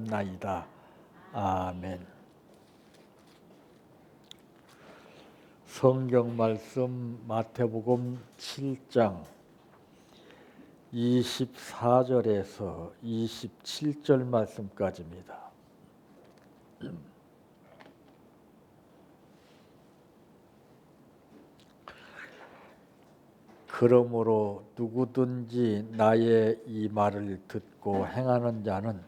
나이다. 아멘. 성경 말씀 마태복음 7장 24절에서 27절 말씀까지입니다. 그러므로 누구든지 나의 이 말을 듣고 행하는 자는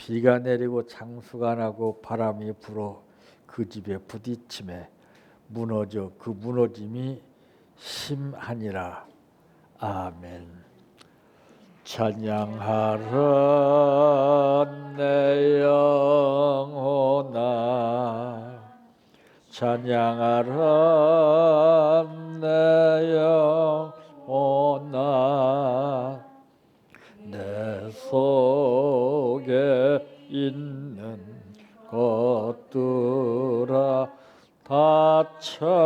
비가 내리고 창수가 나고 바람이 불어 그 집에 부딪힘에 무너져 그 무너짐이 심하니라. 아멘. 찬양하라 내 영혼아 찬양하라 내 영혼아 내 속에 있는 것들아 다 찬양하라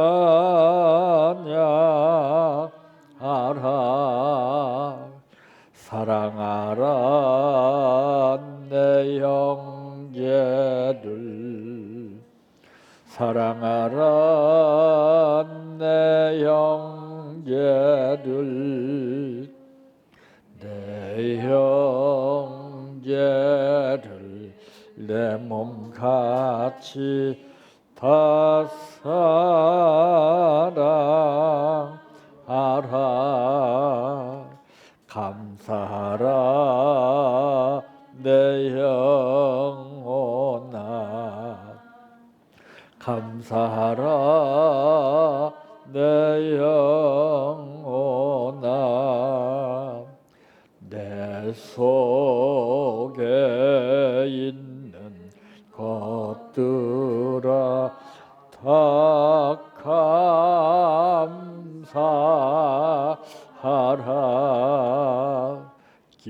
사랑하라 내 형제를. 사랑하라 내 형제를 내 몸같이 다 사랑하라 감사하라 내 영혼아. 감사하라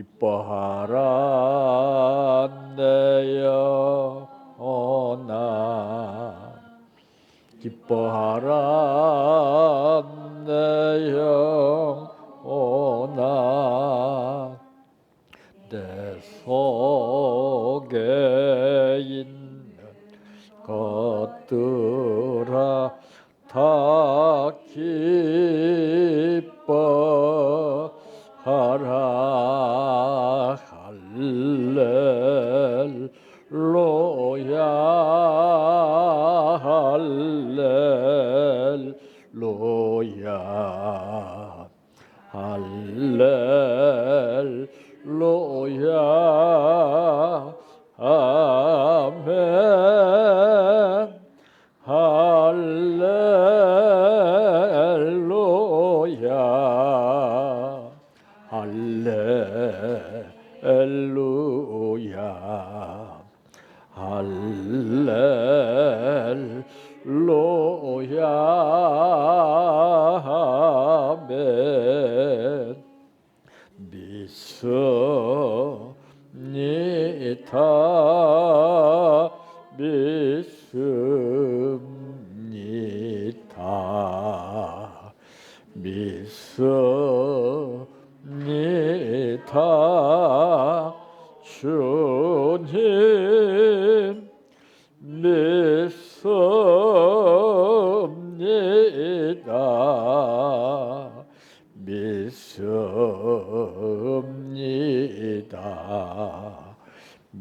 기 할렐루야. 할렐루야. 할렐루야. 아멘. 믿습니다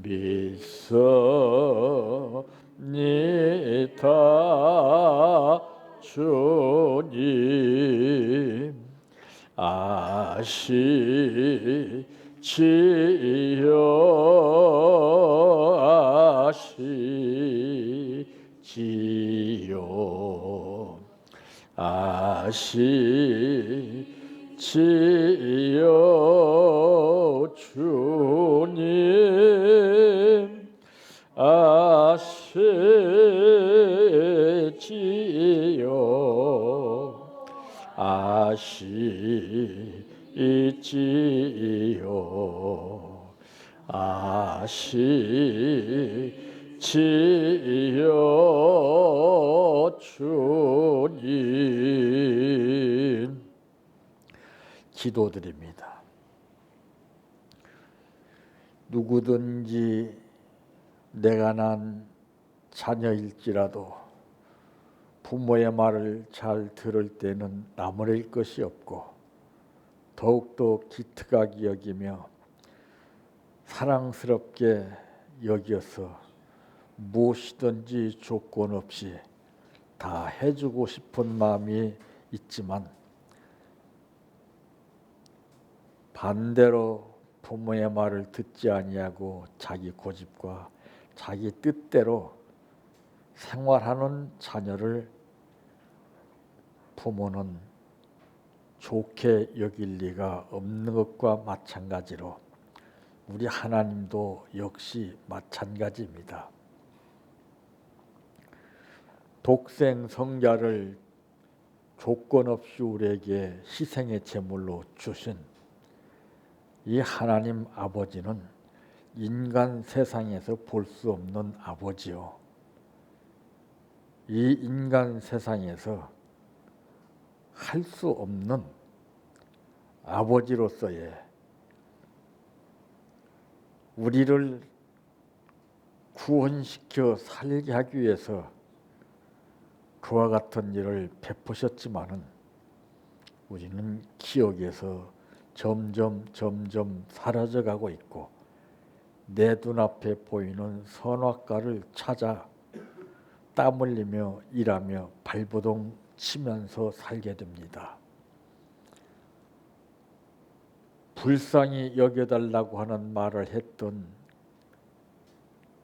믿습 시지요 주님 기도드립니다. 누구든지 내가 난 자녀일지라도 부모의 말을 잘 들을 때는 나무랄 것이 없고 더욱더 기특하게 여기며 사랑스럽게 여겨서 무엇이든지 조건 없이 다 해주고 싶은 마음이 있지만 반대로 부모의 말을 듣지 아니하고 자기 고집과 자기 뜻대로 생활하는 자녀를 부모는 좋게 여길 리가 없는 것과 마찬가지로 우리 하나님도 역시 마찬가지입니다. 독생 성자를 조건 없이 우리에게 희생의 제물로 주신 이 하나님 아버지는 인간 세상에서 볼 수 없는 아버지요. 이 인간 세상에서 할 수 없는 아버지로서의 우리를 구원시켜 살게 하기 위해서 그와 같은 일을 베푸셨지만은 우리는 기억에서 점점 점점 사라져가고 있고 내 눈앞에 보이는 선악과를 찾아 땀 흘리며 일하며 발버둥 치면서 살게 됩니다. 불쌍히 여겨달라고 하는 말을 했던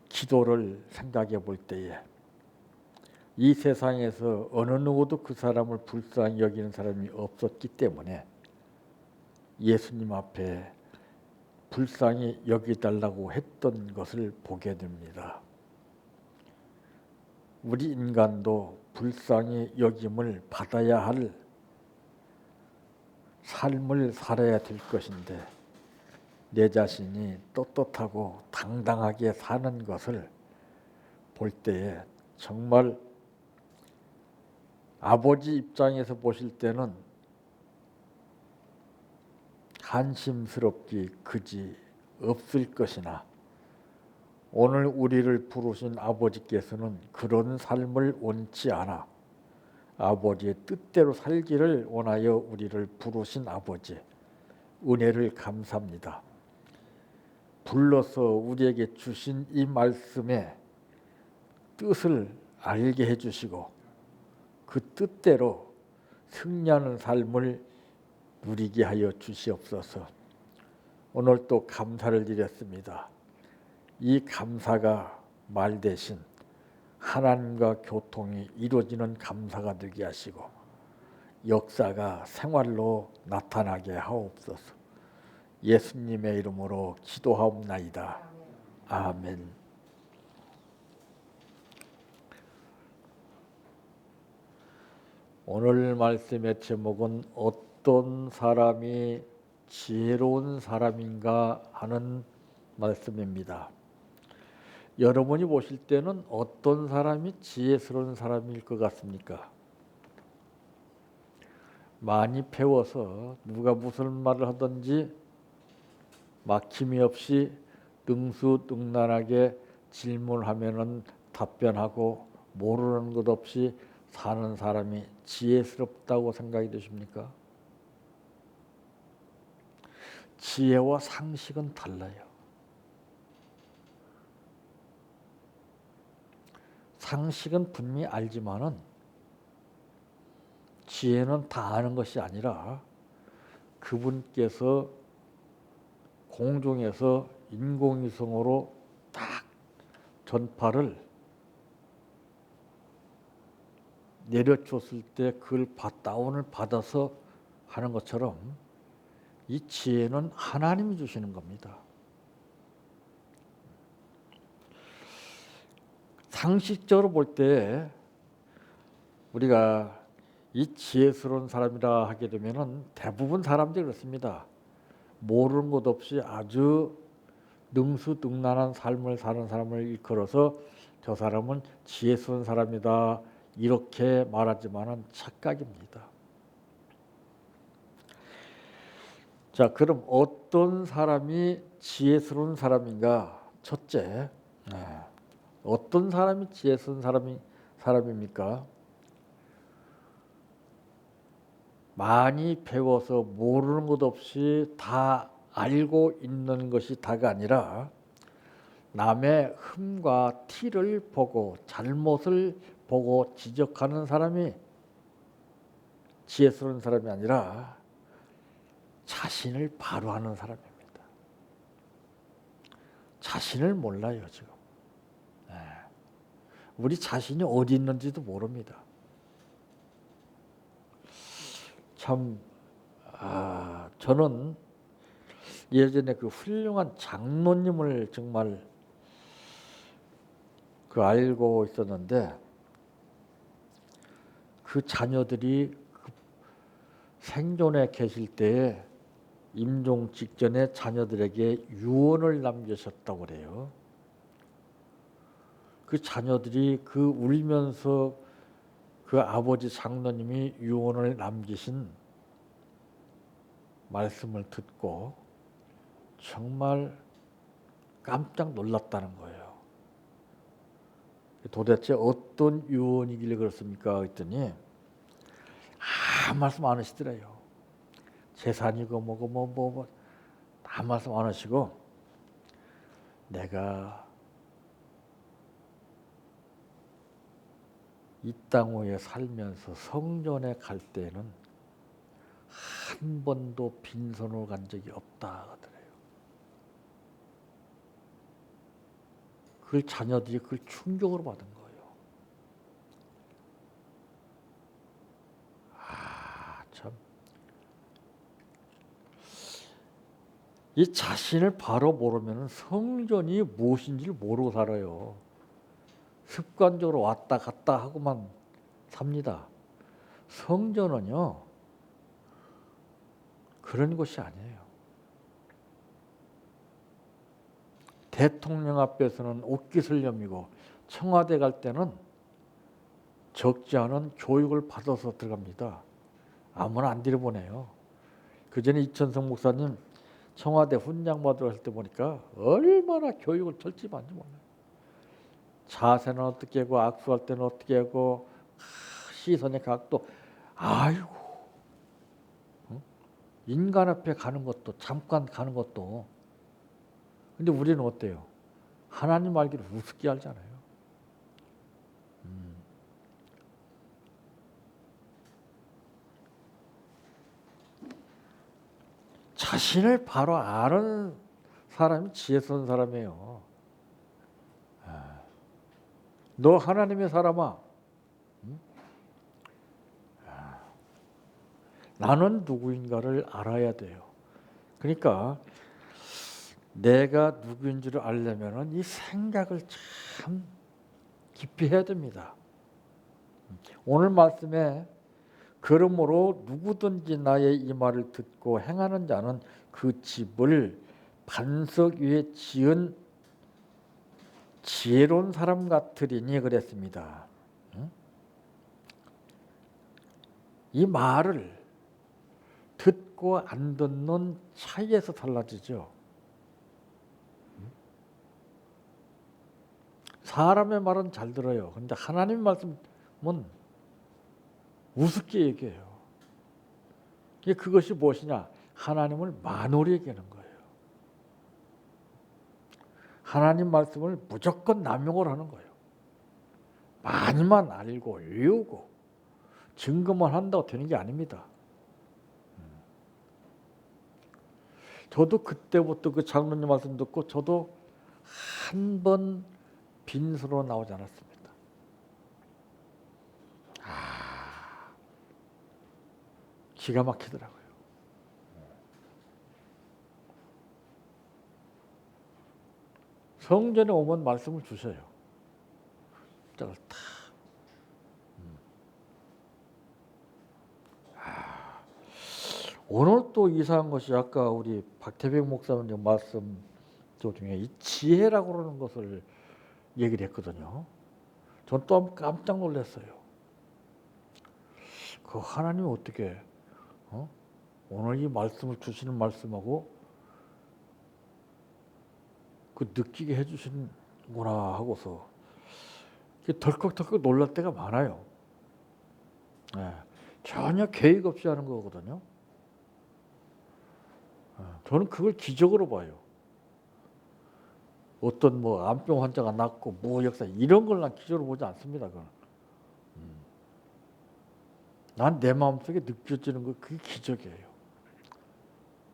기도를 생각해 볼 때에 이 세상에서 어느 누구도 그 사람을 불쌍히 여기는 사람이 없었기 때문에 예수님 앞에 불쌍히 여기달라고 했던 것을 보게 됩니다. 우리 인간도 불쌍히 여김을 받아야 할 삶을 살아야 될 것인데 내 자신이 떳떳하고 당당하게 사는 것을 볼 때에 정말 아버지 입장에서 보실 때는 한심스럽기 그지 없을 것이나 오늘 우리를 부르신 아버지께서는 그런 삶을 원치 않아 아버지의 뜻대로 살기를 원하여 우리를 부르신 아버지 은혜를 감사합니다. 불러서 우리에게 주신 이 말씀의 뜻을 알게 해주시고 그 뜻대로 승리하는 삶을 누리게 하여 주시옵소서. 오늘 또 감사를 드렸습니다. 이 감사가 말 대신 하나님과 교통이 이루어지는 감사가 되게 하시고 역사가 생활로 나타나게 하옵소서. 예수님의 이름으로 기도하옵나이다. 아멘. 오늘 말씀의 제목은 어떤 사람이 지혜로운 사람인가 하는 말씀입니다. 여러분이 보실 때는 어떤 사람이 지혜스러운 사람일 것 같습니까? 많이 배워서 누가 무슨 말을 하든지 막힘이 없이 능수능란하게 질문하면은 답변하고 모르는 것 없이 사는 사람이 지혜스럽다고 생각이 되십니까? 지혜와 상식은 달라요. 상식은 분명히 알지만은 지혜는 다 아는 것이 아니라 그분께서 공중에서 인공위성으로 딱 전파를 내려줬을 때 그걸 다운을 받아서 하는 것처럼 이 지혜는 하나님이 주시는 겁니다. 상식적으로 볼 때 우리가 이 지혜스러운 사람이라 하게 되면은 대부분 사람들이 그렇습니다. 모르는 것 없이 아주 능수능란한 삶을 사는 사람을 일컬어서 저 사람은 지혜스러운 사람이다 이렇게 말하지만은 착각입니다. 자, 그럼 어떤 사람이 지혜스러운 사람인가? 첫째, 네. 어떤 사람이 지혜스러운 사람이 사람입니까? 많이 배워서 모르는 것 없이 다 알고 있는 것이 다가 아니라 남의 흠과 티를 보고 잘못을 보고 지적하는 사람이 지혜스러운 사람이 아니라 자신을 바로 하는 사람입니다. 자신을 몰라요 지금. 네. 우리 자신이 어디 있는지도 모릅니다. 참, 아, 저는 예전에 그 훌륭한 장로님을 정말 그 알고 있었는데 그 자녀들이 그 생존에 계실 때에 임종 직전에 자녀들에게 유언을 남기셨다고 그래요. 그 자녀들이 그 울면서 그 아버지 장로님이 유언을 남기신 말씀을 듣고 정말 깜짝 놀랐다는 거예요. 도대체 어떤 유언이길래 그렇습니까? 했더니 아무 말씀 안 하시더래요. 재산이고 뭐고 뭐뭐 뭐, 다 말씀 안 하시고 내가 이땅 위에 살면서 성전에 갈 때는 한 번도 빈손으로 간 적이 없다 하더래요. 그걸 자녀들이 그걸 충격으로 받은 거예요. 아, 참. 이 자신을 바로 모르면 성전이 무엇인지를 모르고 살아요. 습관적으로 왔다 갔다 하고만 삽니다. 성전은요, 그런 곳이 아니에요. 대통령 앞에서는 옥기설념이고 청와대 갈 때는 적지 않은 교육을 받아서 들어갑니다. 아무나 안 들여보내요. 그 전에 이천성 목사님 청와대 훈장 받으러 갈 때 보니까 얼마나 교육을 철저히 받는지 몰라요. 자세는 어떻게 하고 악수할 때는 어떻게 하고 시선의 각도 아이고 인간 앞에 가는 것도 잠깐 가는 것도 근데 우리는 어때요? 하나님 알기를 우습게 알잖아요. 음. 자신을 바로 아는 사람이 지혜스러운 사람이에요. 아. 너 하나님의 사람아. 음? 아. 나는 누구인가를 알아야 돼요. 그러니까 내가 누구인 줄 알려면 이 생각을 참 깊이 해야 됩니다. 오늘 말씀에 그러므로 누구든지 나의 이 말을 듣고 행하는 자는 그 집을 반석 위에 지은 지혜로운 사람 같으리니 그랬습니다. 이 말을 듣고 안 듣는 차이에서 달라지죠. 사람의 말은 잘 들어요. 근데 하나님 말씀은 우습게 얘기해요. 그것이 무엇이냐? 하나님을 만홀히 얘기하는 거예요. 하나님 말씀을 무조건 남용을 하는 거예요. 많이만 알고 외우고 증거만 한다고 되는 게 아닙니다. 저도 그때부터 그 장로님 말씀 듣고 저도 한 번 빈수로 나오지 않았습니다. 아, 기가 막히더라고요. 성전에 오면 말씀을 주셔요. 다. 음. 아, 오늘 또 이상한 것이 아까 우리 박태백 목사님 말씀 중에 이 지혜라고 그러는 것을 얘기를 했거든요. 전 또 깜짝 놀랐어요. 그 하나님이 어떻게 어? 오늘 이 말씀을 주시는 말씀하고 그 느끼게 해주시는구나 하고서 덜컥덜컥 놀랄 때가 많아요. 예, 전혀 계획 없이 하는 거거든요. 예, 저는 그걸 기적으로 봐요. 어떤 뭐 암병 환자가 낫고 뭐 역사 이런 걸 난 기적으로 보지 않습니다. 그건. 난 내 마음속에 느껴지는 거 그게 기적이에요.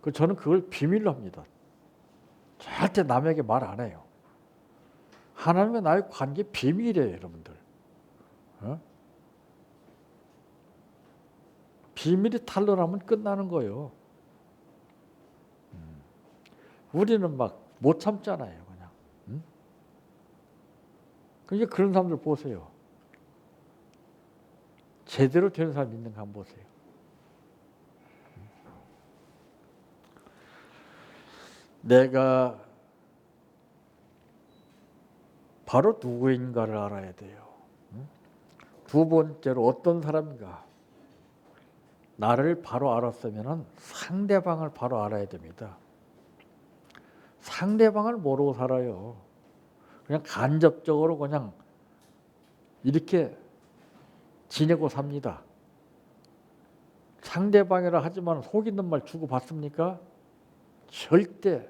그 저는 그걸 비밀로 합니다. 절대 남에게 말 안 해요. 하나님과 나의 관계 비밀이에요, 여러분들. 어? 비밀이 탄로나면 끝나는 거예요. 음. 우리는 막 못 참잖아요. 음? 그러니까 그런 사람들 보세요. 제대로 되는 사람 있는 가 한번 보세요. 내가 바로 누구인가를 알아야 돼요. 두 번째로 어떤 사람인가? 나를 바로 알았으면 상대방을 바로 알아야 됩니다. 상대방을 모르고 살아요. 그냥 간접적으로 그냥 이렇게 지내고 삽니다. 상대방이라 하지만 속이는 말 주고 받습니까? 절대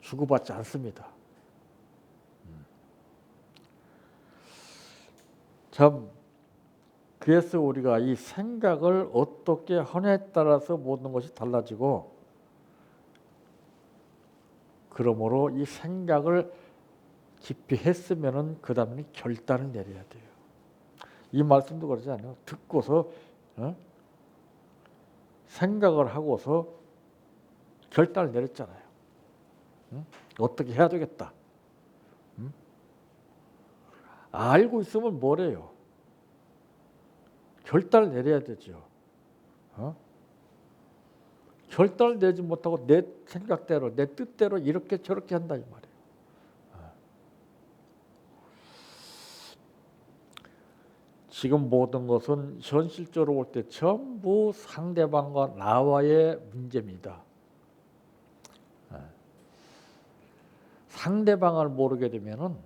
주고받지 않습니다. 참 그래서 우리가 이 생각을 어떻게 하냐에 따라서 모든 것이 달라지고 그러므로 이 생각을 깊이 했으면은 그 다음에 결단을 내려야 돼요. 이 말씀도 그러지 않아요. 듣고서 어? 생각을 하고서 결단을 내렸잖아요. 응? 어떻게 해야 되겠다. 응? 알고 있으면 뭐래요? 결단을 내려야 되죠. 어? 결단을 내지 못하고 내 생각대로 내 뜻대로 이렇게 저렇게 한다 이 말이에요. 지금 모든 것은 현실적으로 볼 때 전부 상대방과 나와의 문제입니다. 예. 상대방을 모르게 되면은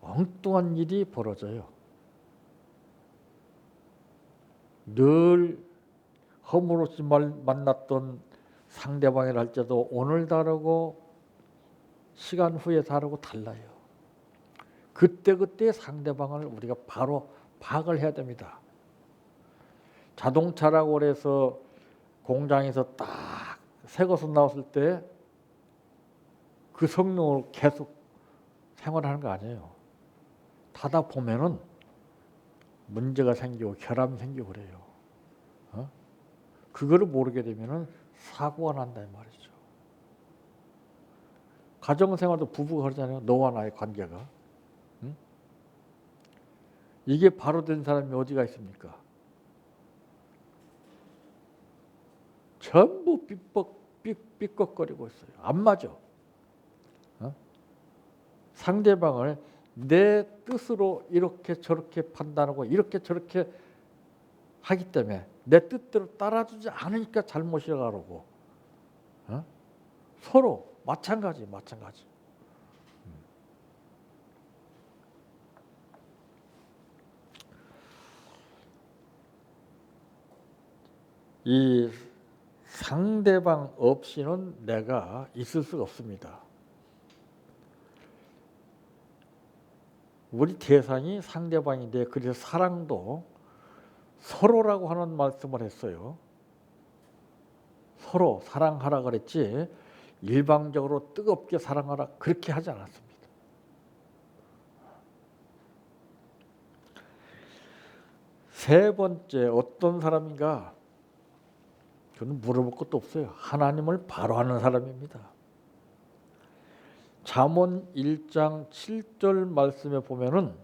엉뚱한 일이 벌어져요. 늘 허물없이 만났던 상대방이라 할지도 오늘 다르고 시간 후에 다르고 달라요. 그때그때 상대방을 우리가 바로 파악을 해야 됩니다. 자동차라고 그래서 공장에서 딱 새 것을 나왔을 때 그 성능을 계속 생활하는 거 아니에요. 타다 보면은 문제가 생기고 결함이 생기고 그래요. 어? 그거를 모르게 되면은 사고가 난다 이 말이죠. 가정생활도 부부가 그러잖아요. 너와 나의 관계가. 이게 바로 된 사람이 어디가 있습니까? 전부 삐뻑, 삐, 꺽거리고 있어요. 안 맞아. 어? 상대방을 내 뜻으로 이렇게 저렇게 판단하고 이렇게 저렇게 하기 때문에 내 뜻대로 따라주지 않으니까 잘못이라고 어? 서로 마찬가지 마찬가지 이 상대방 없이는 내가 있을 수가 없습니다. 우리 대상이 상대방인데 그래서 사랑도 서로라고 하는 말씀을 했어요. 서로 사랑하라 그랬지 일방적으로 뜨겁게 사랑하라 그렇게 하지 않았습니다. 세 번째 어떤 사람인가 저는 물어볼 것도 없어요. 하나님을 바로 하는 사람입니다. 잠언 1장 7절 말씀에 보면은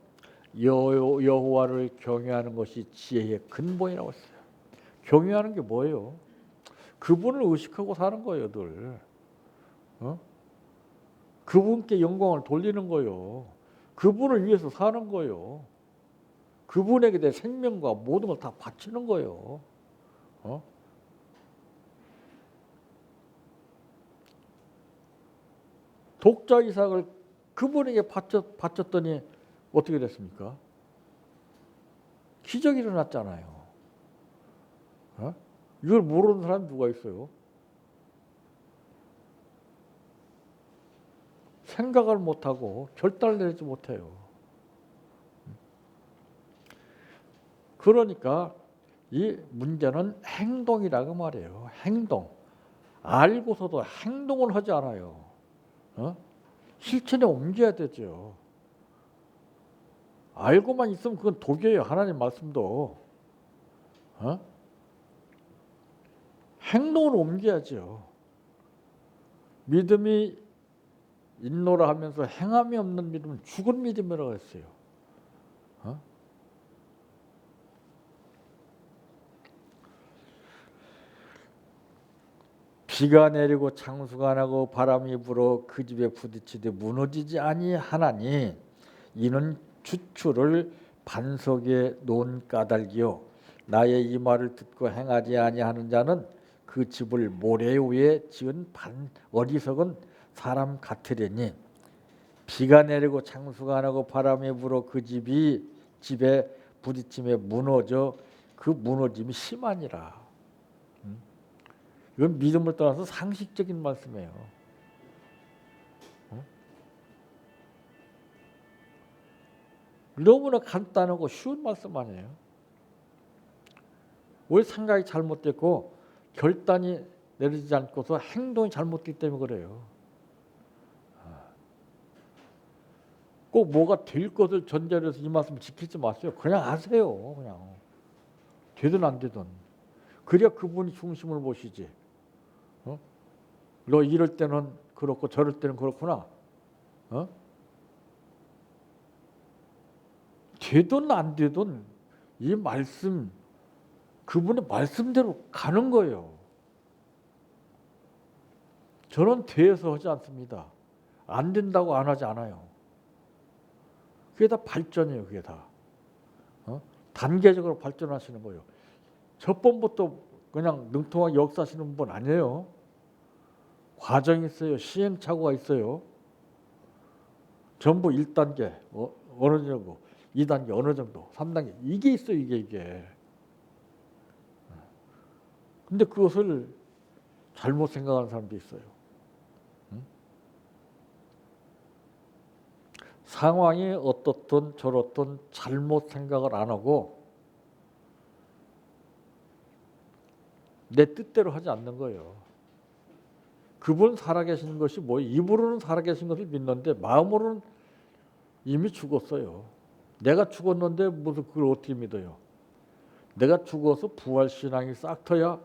여, 여호와를 경외하는 것이 지혜의 근본이라고 했어요. 경외하는 게 뭐예요? 그분을 의식하고 사는 거예요, 늘. 어? 그분께 영광을 돌리는 거요. 그분을 위해서 사는 거요. 그분에게 내 생명과 모든 걸 다 바치는 거요. 어? 독자 이삭을 그분에게 바쳤, 바쳤더니 어떻게 됐습니까? 기적이 일어났잖아요. 어? 이걸 모르는 사람이 누가 있어요? 생각을 못하고 결단을 내리지 못해요. 그러니까 이 문제는 행동이라고 말이에요. 행동. 알고서도 행동을 하지 않아요. 어? 실천에 옮겨야 되죠. 알고만 있으면 그건 독이에요. 하나님 말씀도. 어? 행동을 옮겨야죠. 믿음이 인노라 하면서 행함이 없는 믿음은 죽은 믿음이라고 했어요. 어? 비가 내리고 창수가 나고 바람이 불어 그 집에 부딪히되 무너지지 아니하나니 이는 주추를 반석에 놓은 까닭이요 나의 이 말을 듣고 행하지 아니하는 자는 그 집을 모래 위에 지은 반 어리석은 사람 같으려니 비가 내리고 창수가 나고 바람이 불어 그 집이 집에 부딪힘에 무너져 그 무너짐이 심하니라. 이건 믿음을 떠나서 상식적인 말씀이에요. 너무나 간단하고 쉬운 말씀 아니에요. 왜 생각이 잘못됐고 결단이 내리지 않고서 행동이 잘못됐기 때문에 그래요. 아. 꼭 뭐가 될 것을 전제로 해서 이 말씀 지키지 마세요. 그냥 하세요. 그냥 되든 안 되든. 그래야 그분이 중심을 보시지. 어? 너 이럴 때는 그렇고 저럴 때는 그렇구나. 어? 되든 안 되든 이 말씀 그분의 말씀대로 가는 거예요. 저는 돼서 하지 않습니다. 안 된다고 안 하지 않아요. 그게 다 발전이에요. 그게 다. 어? 단계적으로 발전하시는 거예요. 첫 번부터 그냥 능통하게 역사하시는 분 아니에요. 과정이 있어요. 시행착오가 있어요. 전부 1단계 어, 어느 정도, 2단계 어느 정도, 3단계 이게 있어요. 이게 이게. 근데 그것을 잘못 생각하는 사람도 있어요. 응? 상황이 어떻든 저렇든 잘못 생각을 안 하고 내 뜻대로 하지 않는 거예요. 그분 살아계신 것이 뭐 입으로는 살아계신 것을 믿는데 마음으로는 이미 죽었어요. 내가 죽었는데 무슨 그걸 어떻게 믿어요? 내가 죽어서 부활 신앙이 싹 터야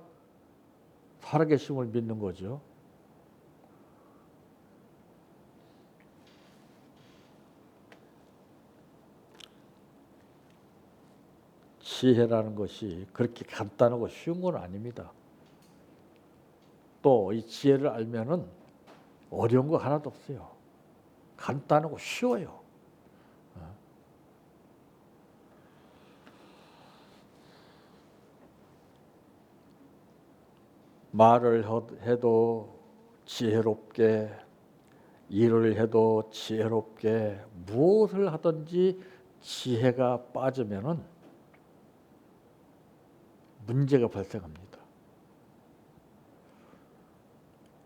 살아계심을 믿는 거죠. 지혜라는 것이 그렇게 간단하고 쉬운 건 아닙니다. 또 이 지혜를 알면은 어려운 거 하나도 없어요. 간단하고 쉬워요. 말을 해도 지혜롭게 일을 해도 지혜롭게 무엇을 하든지 지혜가 빠지면은 문제가 발생합니다.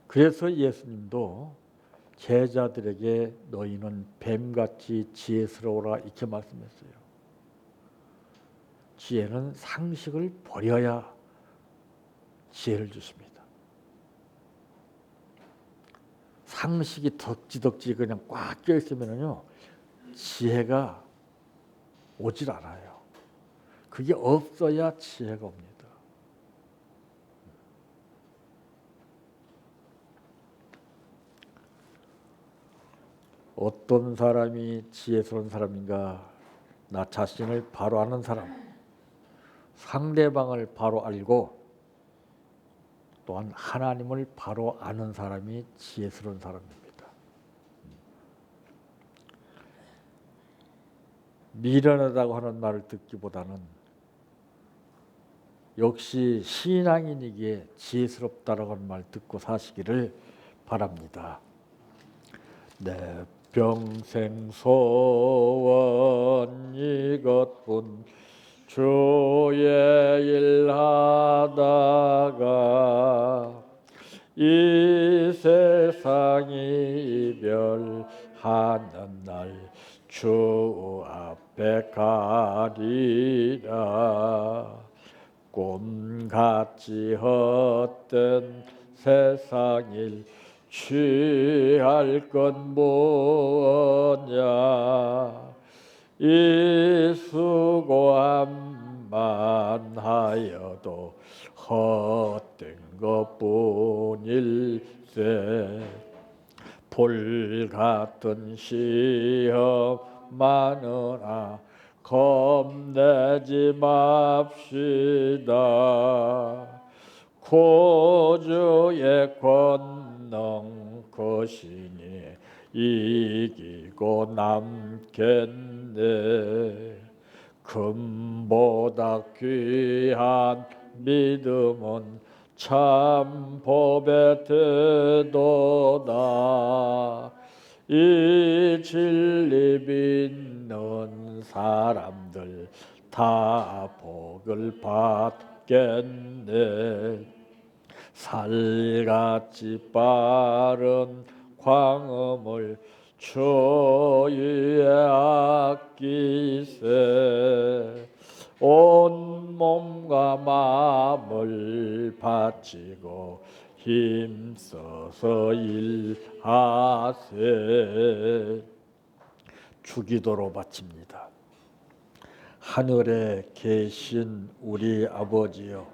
그래서 예수님도 제자들에게 너희는 뱀같이 지혜스러워라 이렇게 말씀했어요. 지혜는 상식을 버려야 지혜를 주십니다. 상식이 덕지덕지 그냥 꽉 껴 있으면요 지혜가 오질 않아요. 그게 없어야 지혜가 옵니다. 어떤 사람이 지혜스러운 사람인가? 나 자신을 바로 아는 사람, 상대방을 바로 알고 또한 하나님을 바로 아는 사람이 지혜스러운 사람입니다. 미련하다고 하는 말을 듣기보다는 역시 신앙인이기에 지혜스럽다라고 하는 말 듣고 사시기를 바랍니다. 내 평생 소원 이것뿐 주의 일 하다가 이 세상이 이별하는 날 주 앞에 가리라. 꿈같이 헛된 세상일 취할 건 뭐냐 이 수고함만 하여도 헛된 것뿐일세. 볼 같은 시험 많으나 겁내지 맙시다. 고주의 권능 것이니 이기고 남겠네. 금보다 귀한 믿음은 참 법에 되도다. 이 진리 믿는 사람들 다 복을 받겠네. 살같이 빠른 광음을 주위에 아끼세 온 몸과 마음을 바치고 힘써서 일하세 주기도로 바칩니다. 하늘에 계신 우리 아버지여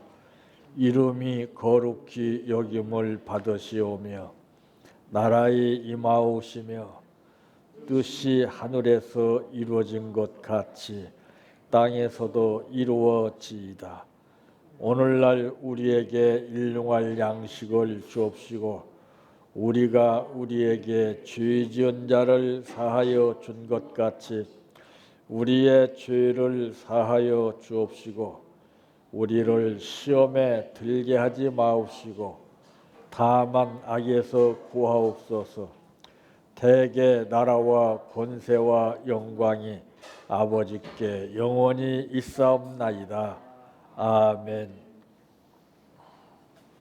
이름이 거룩히 여김을 받으시오며 나라의 임하오시며 뜻이 하늘에서 이루어진 것 같이 땅에서도 이루어지이다. 오늘날 우리에게 일용할 양식을 주옵시고 우리가 우리에게 죄 지은 자를 사하여 준 것 같이 우리의 죄를 사하여 주옵시고 우리를 시험에 들게 하지 마옵시고 다만 악에서 구하옵소서 대개 나라와 권세와 영광이 아버지께 영원히 있사옵나이다. 아멘.